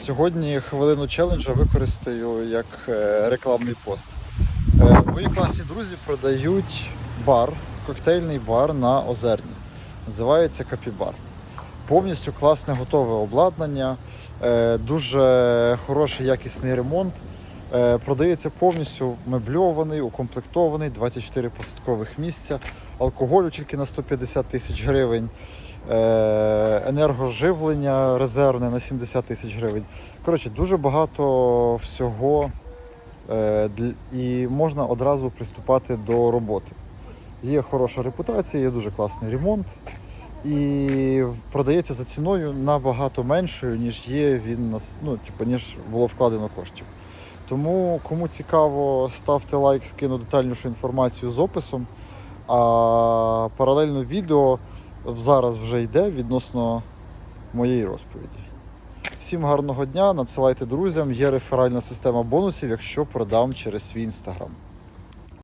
Сьогодні хвилину челенджа використаю як е, рекламний пост. Е, Мої класні друзі продають бар, коктейльний бар на Озерні. Називається Капібар. Повністю класне готове обладнання, е, дуже хороший якісний ремонт. Продається повністю мебльований, укомплектований, 24 посадкових місця, алкоголю тільки на 150 тисяч гривень, енергоживлення резервне на 70 тисяч гривень. Коротше, дуже багато всього е, і можна одразу приступати до роботи. Є хороша репутація, є дуже класний ремонт. І продається за ціною набагато меншою, ніж є він нас, ну, типу, ніж було вкладено коштів. Тому, кому цікаво, ставте лайк, скину детальнішу інформацію з описом. А паралельно відео зараз вже йде відносно моєї розповіді. Всім гарного дня, надсилайте друзям, є реферальна система бонусів, якщо продам через свій інстаграм.